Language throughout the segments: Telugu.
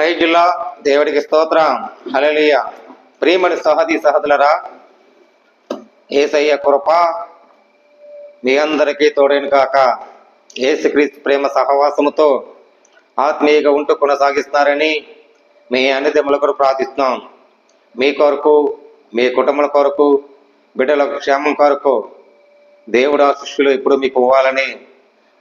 ప్రైజులా దేవుడికి స్తోత్రం. హలలియ ప్రియమణి సహది సహదులరా ఏసయ్య కృప మీ అందరికీ తోడైన కాక ఏసుక్రీస్తు ప్రేమ సహవాసముతో ఆత్మీయంగా ఉంటూ కొనసాగిస్తున్నారని మీ అన్నదమ్ముల కొరకు ప్రార్థిస్తున్నాం. మీ కొరకు మీ కుటుంబం కొరకు బిడ్డల క్షేమం కొరకు దేవుడు శిష్యులు ఇప్పుడు మీకు ఇవ్వాలని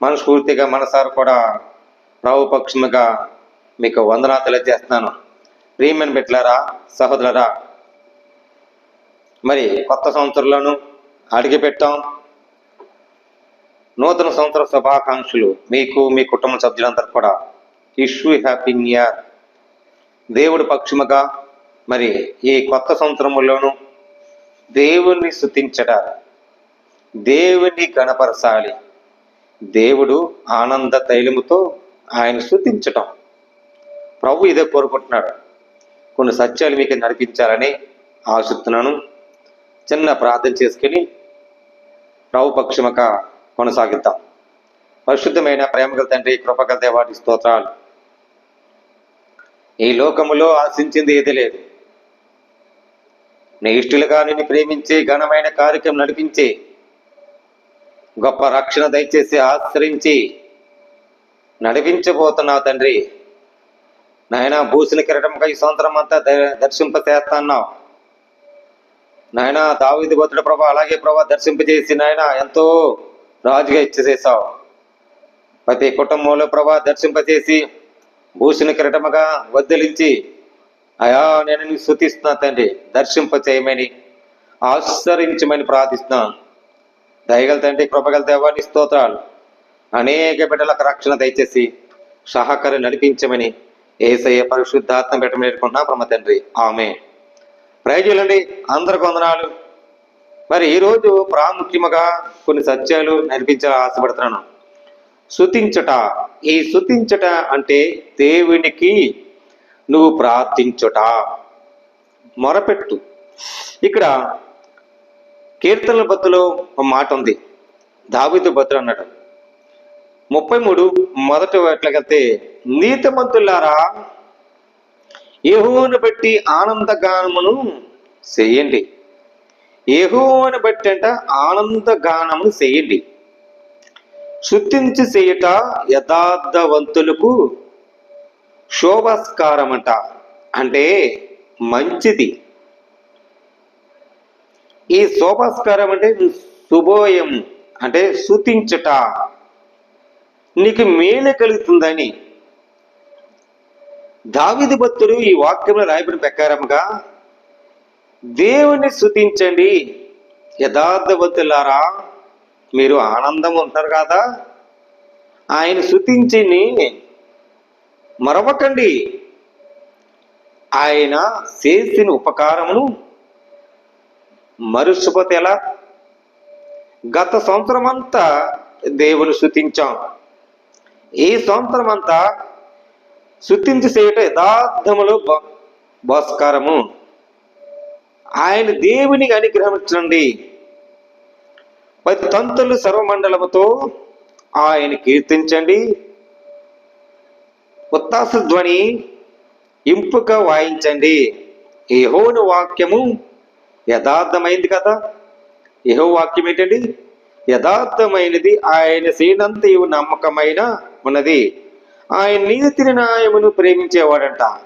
మనస్ఫూర్తిగా మనసారు కూడా ప్రభు పక్షముగా మీకు వందనా తెలియజేస్తున్నాను. ప్రియమైన బిడ్డలారా సహోదరులరా మరి కొత్త సంవత్సరంలోను అడిగి పెట్టాం. నూతన సంవత్సర శుభాకాంక్షలు మీకు మీ కుటుంబ సభ్యులందరూ కూడా. Wish you happy new year. దేవుడి పక్షముగా మరి ఈ కొత్త సంవత్సరములోను దేవుణ్ణి శుతించట దేవుణ్ణి గణపరచాలి దేవుడు ఆనంద తైలముతో ఆయన శుతించటం ప్రభు ఇదే కోరుకుంటున్నాడు. కొన్ని సత్యాలు మీకు నడిపించాలని ఆశిస్తున్నాను. చిన్న ప్రార్థన చేసుకుని ప్రభు పక్షముక కొనసాగిద్దాం. పరిశుద్ధమైన ప్రేమగల తండ్రి కృపగల దేవాటి స్తోత్రాలు. ఈ లోకములో ఆశించింది ఏది లేదు. నీ ఇష్టలుగా నిన్ను ప్రేమించి ఘనమైన కార్యక్రమం నడిపించి గొప్ప రక్షణ దయచేసి ఆశ్రయించి నడిపించబోతున్నావు తండ్రి. నాయన భూసిన కిరటంగా ఈ సంవత్సరం అంతా దర్శింప దర్శింపచేస్తున్నావు నాయన దావిది బతుడు ప్రభా అలాగే ప్రభా దర్శింపజేసి నాయన ఎంతో రాజుగా ఇచ్చేసేసావు. ప్రతి కుటుంబంలో ప్రభా దర్శింపచేసి భూషణ కిరటముగా వదిలించి అయా నేను నీకు శృతిస్తున్నా తండ్రి దర్శింప చేయమని ఆశ్చరించమని ప్రార్థిస్తున్నాను దయగల తండ్రి కృపగల దేవాన్ని స్తోత్రాలు అనేక బిడ్డలకు రక్షణ దయచేసి సహకారం నడిపించమని ఏసయ్య పరిశుద్ధాత్మ పెట్టం నేర్చుకుంటున్నా. బ్రహ్మ తండ్రి. ఆమె ప్రయోజనండి అందరికి వందనాలు. మరి ఈరోజు ప్రాముఖ్యముగా కొన్ని సత్యాలు నడిపించాలని ఆశపడుతున్నాను. శుతించట. ఈ శుతించట అంటే దేవునికి నువ్వు ప్రార్థించుట. మొరపెట్టు. ఇక్కడ కీర్తనల బతులో ఒక మాట ఉంది. దావిదు బతులు అన్నాడు. ముప్పై మూడు మొదటి ఎట్లకైతే నీతిమంతులారా యెహోవాను బట్టి ఆనందగానమును చేయండి. యెహోవాను బట్టి అంట ఆనందగానమును చేయండి. శుద్ధించి చేయుట యథార్థవంతులకు శోభస్కారమట. అంటే మంచిది. ఈ శోభస్కారం అంటే శుభోయం అంటే శుతించట నీకు మేలు కలుగుతుందని దావిది భక్తుడు ఈ వాక్యంలో రాయబడిన ప్రకారముగా దేవుని శుతించండి యథార్థవంతులారా మీరు ఆనందం ఉంటారు కదా? ఆయన శుతించిని మరవకండి. ఆయన చేసిన ఉపకారమును మరుసుపోతే ఎలా? గత సంవత్సరం అంతా దేవుని శుతించాం ఈ సంవత్సరం అంతా శుతించి చేయట యథార్థములు భాస్కరము. ఆయన దేవుని అనుగ్రహించండి. పది తంతులు సర్వమండలముతో ఆయన కీర్తించండి. ఉత్తాస ధ్వని ఇంపుక వాయించండి. యహోని వాక్యము యథార్థమైంది కదా? యహో వాక్యం ఏంటండి? యథార్థమైనది ఆయన సేనంతయు నమ్మకమైన ఉన్నది. ఆయన నీతిని న్యాయమును ప్రేమించేవాడంట.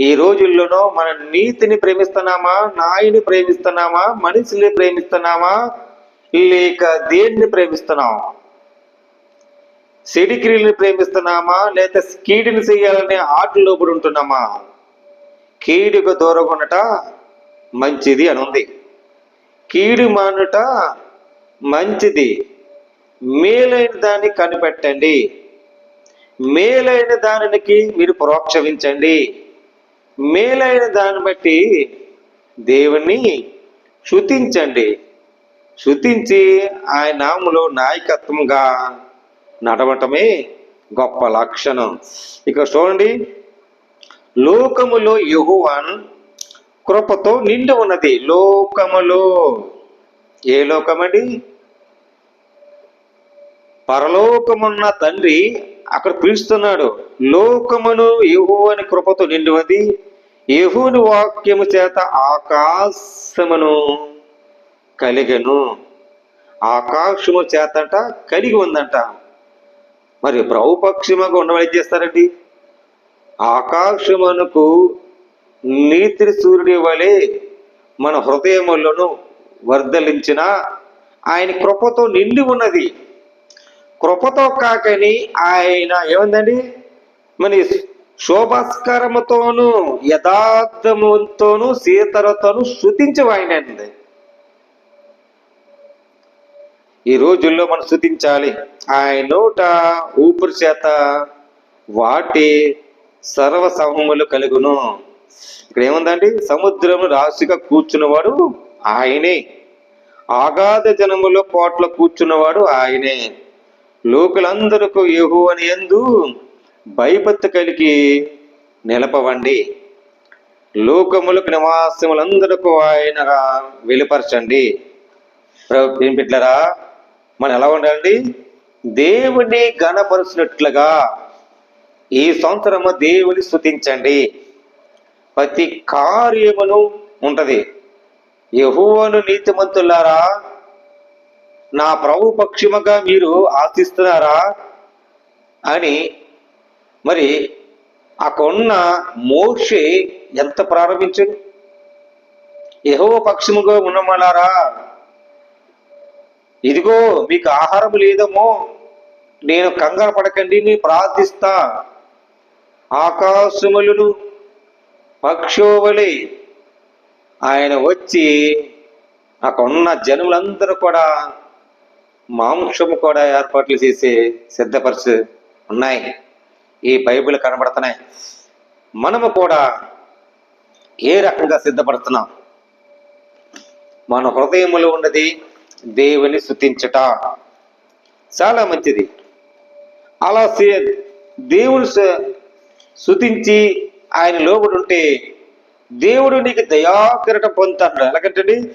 ఈ రోజుల్లోనో మన నీతిని ప్రేమిస్తున్నామా? నాయిని ప్రేమిస్తున్నామా? మనిషిని ప్రేమిస్తున్నామా? లేక దేన్ని ప్రేమిస్తున్నాం సిడికిరిని ప్రేమిస్తున్నామా? లేక కీడిని చేయాలనే ఆటలో పడి ఉంటున్నామా? కీడుకు దూరగొనట మంచిది అని ఉంది కీడు మానుట మంచిది. మేలైన దాన్ని కనిపెట్టండి. మేలైన దానికి మీరు ప్రోక్షవించండి మేలైన దాన్ని బట్టి దేవుణ్ణి శుతించండి శుతించి ఆయన నామములో నాయకత్వంగా నడవటమే గొప్ప లక్షణం. ఇక చూడండి లోకములో యెహోవాన్ కృపతో నిండి ఉన్నది. లోకములో ఏ లోకమండి? పరలోకమున్న తండ్రి అక్కడ పిలుస్తున్నాడు లోకమును యెహోవాని కృపతో నిండి ఉంది యహోని వాక్యము చేత ఆకాశమును కలిగను. ఆకాశము చేతంట కలిగి ఉందంట. మరి ప్రభుపక్షముగా ఉండవని చేస్తారండి? ఆకాశమునకు నీతి సూర్యుడి వలె మన హృదయములను వర్ధలించిన ఆయన కృపతో నిండి ఉన్నది. కృపతో కాకని ఆయన ఏముందండి? మరి శోభాస్కరముతోను యథార్థముతోను సీతలతోను శృతించవాయినండి ఈ రోజుల్లో మనం శృతించాలి ఆయన నోట ఊపిరి చేత వాటి సర్వసమములు కలుగును. ఇక్కడ ఏముందండి? సముద్రము రాశిగా కూర్చున్నవాడు ఆయనే. ఆగాధ జనములో కోట్ల కూర్చున్నవాడు ఆయనే. లోకులందరకు యహు అని ఎందు భయపత్తు కలిగి నిలపవండి. లోకములకు నివాసములందరకు ఆయన వెలుపరచండి. బిడ్డలరా మనం ఎలా ఉండాలండి? దేవుని గణపరుచినట్లుగా ఈ సంవత్సరము దేవుని స్థుతించండి ప్రతి కార్యమును ఉంటది. యహోవను నీతిమంతులారా నా ప్రభు పక్షముగా మీరు ఆశిస్తున్నారా అని మరి అక్కడున్న మోక్షే ఎంత ప్రారంభించడు? యహో పక్షముగా ఉన్నమలారా ఇదిగో మీకు ఆహారం లేదమో నేను కంగారు పడకండి నీ ప్రార్థిస్తా. ఆకాశములను పక్షోవలి. ఆయన వచ్చి అక్కడ జనులందరూ కూడా మాంసము కూడా ఏర్పాట్లు చేసి సిద్ధపరచు ఉన్నాయి. ఈ బైబిల్ కనబడుతున్నాయి. మనము కూడా ఏ రకంగా సిద్ధపడుతున్నాం? మన హృదయములో ఉన్నది దేవుని స్థుతించట. చాలా మంచిది. అలా సే- దేవుని స- స్థుతించి ఆయన లోబడి ఉంటే దేవుడు నీకు దయాకిరట పొందుతాడు. ఎలాగంటే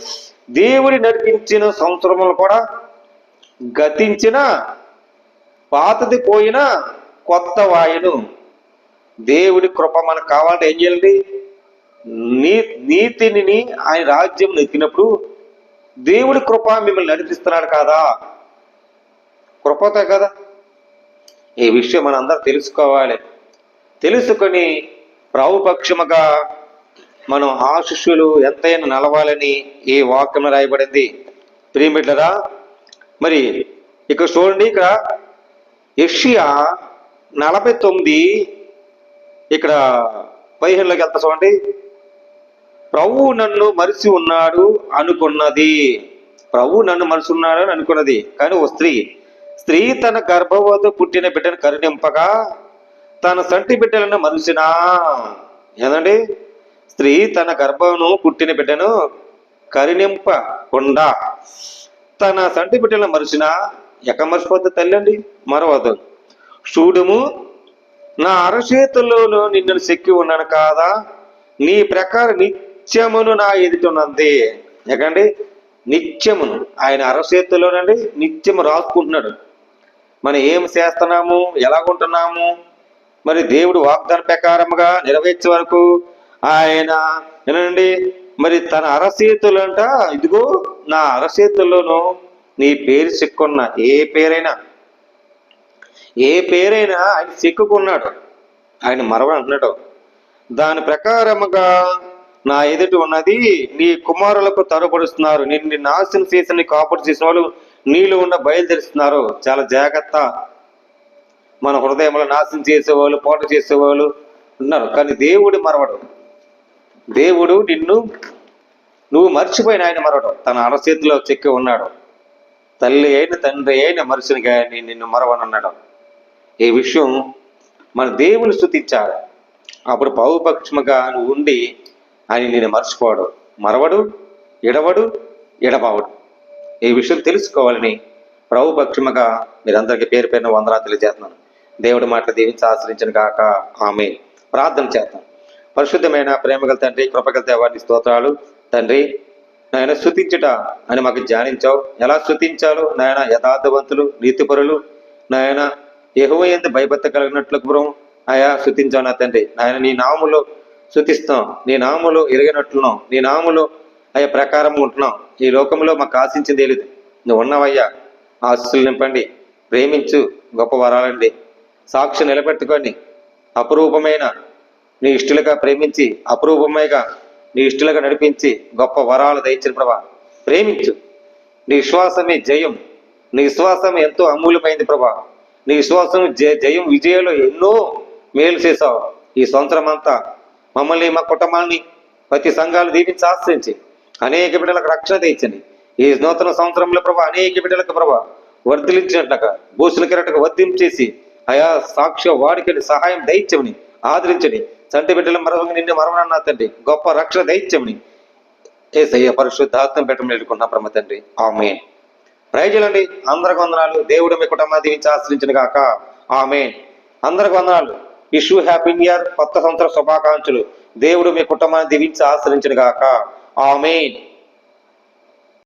దేవుడి నడిపించిన సంవత్సరములు కూడా గతించిన పాతది పోయిన కొత్త వాయును. దేవుడి కృప మనకు కావాలంటే ఏం చేయాలండి? నీ నీతిని ఆయన రాజ్యం ఎత్తినప్పుడు దేవుడి కృప మిమ్మల్ని నడిపిస్తున్నాడు కాదా? కృపతో కదా. ఈ విషయం మన అందరం తెలుసుకోవాలి. తెలుసుకొని ప్రభుపక్షముగా మనం ఆశిష్యులు ఎంతైనా నలవాలని ఈ వాక్యం రాయబడింది. ప్రియమిట్లరా మరి ఇక్కడ చూడండి ఇక్కడ ఎషియా నలభై తొమ్మిది ఇక్కడ పదిహేనులోకి వెళ్తా చూడండి. ప్రభు నన్ను మరిచి ఉన్నాడు అనుకున్నది. ప్రభు నన్ను మరిచి ఉన్నాడు అని అనుకున్నది. కానీ ఓ స్త్రీ స్త్రీ తన గర్భవత పుట్టిన బిడ్డను కరుణింపగా తన సంటి బిడ్డలను మరిచినా. ఏదండి? స్త్రీ తన గర్భమును పుట్టిన బిడ్డను కరుణింపకుండా. తన సంటి బిడ్డలను మరిచినా ఎక్క మర్చిపోద్ది తల్లి అండి మరవద్దు చూడుము నా అరచేతుల్లోనూ నిన్ను సెక్కి ఉన్నాను కాదా? నీ ప్రకారం నిత్యమును నా ఎదుటున్నది ఎకండి నిత్యమును. ఆయన అరచేతుల్లోనండి నిత్యము రాసుకుంటున్నాడు. మనం ఏం చేస్తున్నాము? ఎలాగుంటున్నాము? మరి దేవుడు వాగ్దాన ప్రకారముగా నెరవేర్చే వరకు ఆయన ఏనండి మరి తన అరచేతులంట ఇదిగో నా అరచేతుల్లోనూ నీ పేరు చిక్కున్న ఏ పేరైనా ఏ పేరైనా ఆయన చిక్కుకున్నాడు. ఆయన మరవ అంటున్నాడు. దాని ప్రకారముగా నా ఎదుటి ఉన్నది నీ కుమారులకు తరబడుస్తున్నారు నిన్ను నాశనం చేసిన నీ కాపుడు చేసిన వాళ్ళు నీళ్ళు ఉన్న బయలుదేరుస్తున్నారు. చాలా జాగ్రత్త. మన హృదయంలో నాశనం చేసేవాళ్ళు పోట చేసేవాళ్ళు ఉన్నారు. కానీ దేవుడు మరవడు. దేవుడు నిన్ను నువ్వు మర్చిపోయిన ఆయన మరవడం తన అరచేతిలో చెక్కి ఉన్నాడు. తల్లి అయిన తండ్రి అయిన మనిషిని కానీ నిన్ను మరవనన్నాడు. ఈ విషయం మన దేవుని స్థుతించాడు అప్పుడు పౌపక్షముగా నువ్వు ఉండి ఆయన నేను మర్చిపోవడు మరవడు ఎడవడు ఎడబావడు. ఈ విషయం తెలుసుకోవాలని ప్రభుపక్షముగా మీరందరికీ పేరు పేరున వందనా తెలియజేస్తున్నాను. దేవుడి మాటలు దీవించి ఆశ్రయించిన కాక ఆమె ప్రార్థన చేస్తాను పరిశుద్ధమైన ప్రేమగల తండ్రి కృపగల దేవాన్ని స్తోత్రాలు. తండ్రి నాయన స్థుతించుట అని మాకు ధ్యానించావు. ఎలా స్థుతించాలో నాయన యథార్థవంతులు నీతిపరులు నాయన యెహోవా ఎందు భయభక్తి కలిగినట్లు గురం ఆయా శృతించావు నా తండ్రి. నాయన నీ నాములో శృతిస్తాం నీ నాములో ఎరిగినట్లున్నాం. నీ నాములో అయ్యా ప్రకారం ఉంటున్నాం. ఈ లోకంలో మాకు ఆశించింది లేదు నువ్వు ఉన్నావయ్యా. ఆశలు నింపండి. ప్రేమించు గొప్ప వరాలండి. సాక్షి నిలబెట్టుకోండి అపురూపమైన నీ ఇష్టలుగా ప్రేమించి అపురూపమైగా నీ ఇష్టలుగా నడిపించి గొప్ప వరాలు దయచిన ప్రభా. ప్రేమించు. నీ విశ్వాసమే జయం. నీ విశ్వాసం ఎంతో అమూల్యమైంది ప్రభా. నీ విశ్వాసం జయం విజయంలో ఎన్నో మేలు చేశావు. ఈ సంవత్సరం అంతా మమ్మల్ని మా కుటుంబాన్ని ప్రతి సంఘాలు దీవించి ఆశ్రయించి అనేక బిడ్డలకు రక్షణ తెచ్చండి ఈ నూతన సంవత్సరంలో ప్రభా అనేక బిడ్డలకు ప్రభా వర్ధిలించినట్లుగా భూసుల కిరటకు వర్ధించేసి అయా సాక్ష్య వాడికి సహాయం దయచమని ఆదరించని చంటి బిడ్డల మరవ నిన్ను మరవనన్నా తండ్రి గొప్ప రక్షణ దైత్యంని ఏసయ్య పరిశుద్ధాత్మ పెట్టమని ఎదుర్కొన్నా బ్రహ్మ తండ్రి. ఆమె ప్రయోజనండి అందరికి వందనాలు. దేవుడు మీ కుటుంబాన్ని దీవించి ఆశ్రయించిన గాక. ఆమె అందరికి వందనాలు. Wish you happy year. కొత్త సంవత్సర శుభాకాంక్షలు. దేవుడు మీ కుటుంబాన్ని దీవించి ఆశ్రయించిన గాక. ఆమెన్.